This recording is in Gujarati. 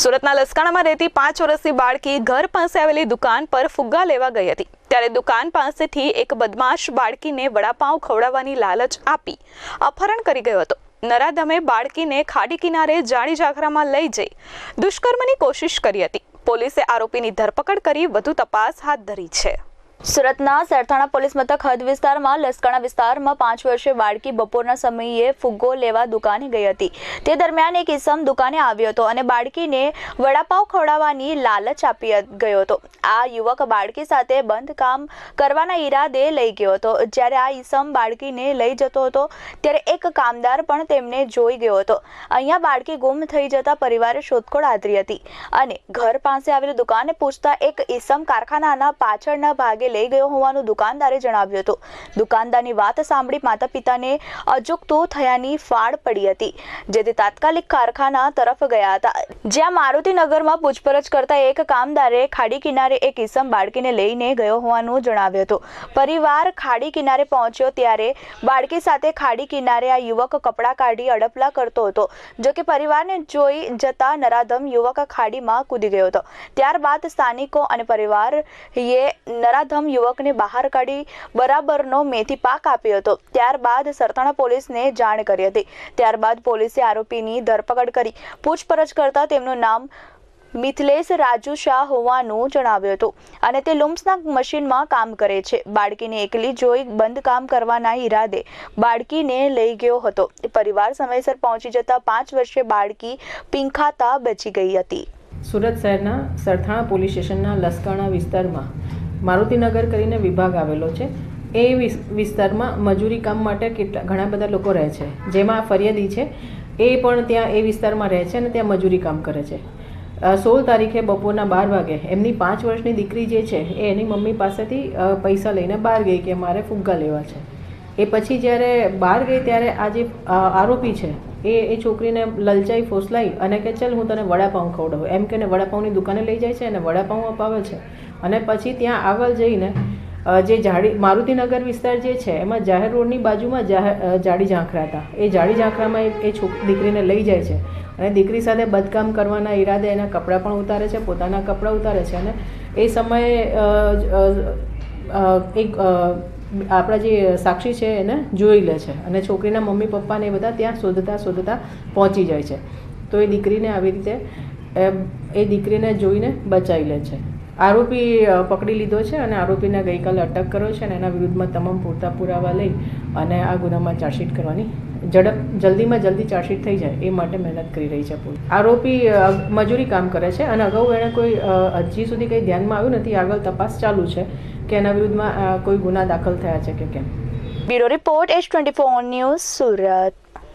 સુરતના લસકાણામાં રહેતી પાંચ વર્ષની બાળકી ઘર પાસે આવેલી દુકાન પર ફુગ્ગા લેવા ગઈ હતી. ત્યારે દુકાન પાસેથી એક બદમાશ બાળકીને વડાપાઉં ખવડાવવાની લાલચ આપી, અપહરણ કરી ગયો હતો. નરાધમે બાળકીને ખાડી કિનારે જાડી ઝાખરામાં લઈ જઈ દુષ્કર્મની કોશિશ કરી હતી. પોલીસે આરોપીની ધરપકડ કરી વધુ તપાસ હાથ ધરી છે. સુરતના સરથાણા પોલીસ મથક હદ વિસ્તારમાં, લસકાણા વિસ્તારમાં પાંચ વર્ષે બાળકી બપોરના સમયે ફુગ્ગો લેવા દુકાને ગઈ હતી. તે દરમિયાન એક ઇસમ દુકાને આવ્યો હતો અને બાળકીને વડાપાઉં ખવડાવવાની લાલચ આપી ગયો હતો. આ યુવક બાળકી સાથે બંધ કામ કરવાના ઈરાદે લઈ ગયો હતો. જ્યારે આ ઈસમ બાળકીને લઈ જતો હતો, ત્યારે એક કામદાર પણ તેમને જોઈ ગયો હતો. અહીંયા બાળકી ગુમ થઈ જતા પરિવારે શોધખોળ આદરી હતી અને ઘર પાસે આવેલી દુકાને પૂછતા એક ઈસમ કારખાનાના પાછળના ભાગે લઈ ગયો હોવાનું દુકાનદારે જણાવ્યું હતું. દુકાનદારની વાત સાંભળી માતા પિતાને અજુકતું થયાની ફાળ પડી હતી જેથી તાત્કાલિક કારખાના તરફ ગયા હતા. જ્યાં મારુતિનગરમાં પૂછપરછ કરતા એક કામદારે ખાડી કિનારે એક ઈસમ બાળકીને લઈને ગયો હોવાનું જણાવ્યું હતું. પરિવાર ખાડી કિનારે પહોંચ્યો ત્યારે બાળકી સાથે ખાડી કિનારે આ યુવક કપડાં કાઢી અડપલા કરતો હતો જો કે પરિવારને જોઈ જતા નરાધમ યુવક ખાડીમાં કૂદી ગયો હતો. ત્યારબાદ સ્થાનિકો અને પરિવારે નરાધમ યુવકને બહાર કાઢી બરાબરનો મેથી પાક આપ્યો હતો. ત્યારબાદ સરથાણા પોલીસને જાણ કરી હતી. ત્યારબાદ પોલીસે આરોપીની ધરપકડ કરી. પૂછપરછ કરતા તેમનું નામ મિથલેશ રાજુ શાહ હોવાનું જણાવ્યું હતું અને તે લુમ્સના મશીનમાં કામ કરે છે. બાળકીને એકલી જોઈ બંધ કામ કરવાના ઈરાદે બાળકીને લઈ ગયો હતો. પરિવાર સમયસર પહોંચી જતા પાંચ વર્ષે બાળકી પિંખાતા બચી ગઈ હતી. સુરત શહેરના સરથાણા પોલીસ સ્ટેશનના લસકાણા વિસ્તારમાં મારુતિનગર કરીને વિભાગ આવેલો છે. એ વિસ- વિસ્તારમાં મજૂરી કામ માટે કેટલા, ઘણા બધા લોકો રહે છે. જેમાં ફરિયાદી છે. એ પણ ત્યાં એ વિસ્તારમાં રહે છે અને ત્યાં મજૂરી કામ કરે છે. સોળ તારીખે બપોરના બાર વાગે એમની પાંચ વર્ષની દીકરી જે છે, એ એની મમ્મી પાસેથી પૈસા લઈને બહાર ગઈ કે મારે ફુગ્ગા લેવા છે. એ પછી જ્યારે બહાર ગઈ ત્યારે આ જે આરોપી છે, એ એ છોકરીને લલચાઈ ફોસલાઈ અને કે ચલ હું તને વડાપાઉં ખવડાવું. એમ કે વડાપાઉંની દુકાને લઈ જાય છે અને વડાપાઉં અપાવે છે. અને પછી ત્યાં આગળ જઈને જે જાડી મારુતિનગર વિસ્તાર જે છે, એમાં જાહેર રોડની બાજુમાં જાડી ઝાંખરા હતા. એ જાડી ઝાંખરામાં એ છોક, દીકરીને લઈ જાય છે. અને દીકરી સાથે બદકામ કરવાના ઈરાદે એના કપડાં પણ ઉતારે છે, પોતાના કપડાં ઉતારે છે. અને એ સમયે એક આપણા જે સાક્ષી છે એને જોઈ લે છે. અને છોકરીના મમ્મી પપ્પાને એ બધા ત્યાં શોધતા શોધતા પહોંચી જાય છે. તો એ દીકરીને આવી રીતે, એ દીકરીને જોઈને બચાવી લે છે. આરોપી પકડી લીધો છે અને આરોપીને ગઈકાલે અટક કર્યો છે અને એના વિરુદ્ધમાં તમામ પૂરતા પુરાવા લઈ અને આ ગુનામાં ચાર્જશીટ કરવાની ઝડપ, જલ્દીમાં જલ્દી ચાર્જશીટ થઈ જાય એ માટે મહેનત કરી રહી છે પોલીસ. આરોપી મજૂરી કામ કરે છે અને અગાઉ એણે કોઈ હજી સુધી કંઈ ધ્યાનમાં આવ્યું નથી, આગળ તપાસ ચાલુ છે કે એના વિરુદ્ધમાં કોઈ ગુના દાખલ થયા છે કે કેમ. Bureau report H twenty four news Surat.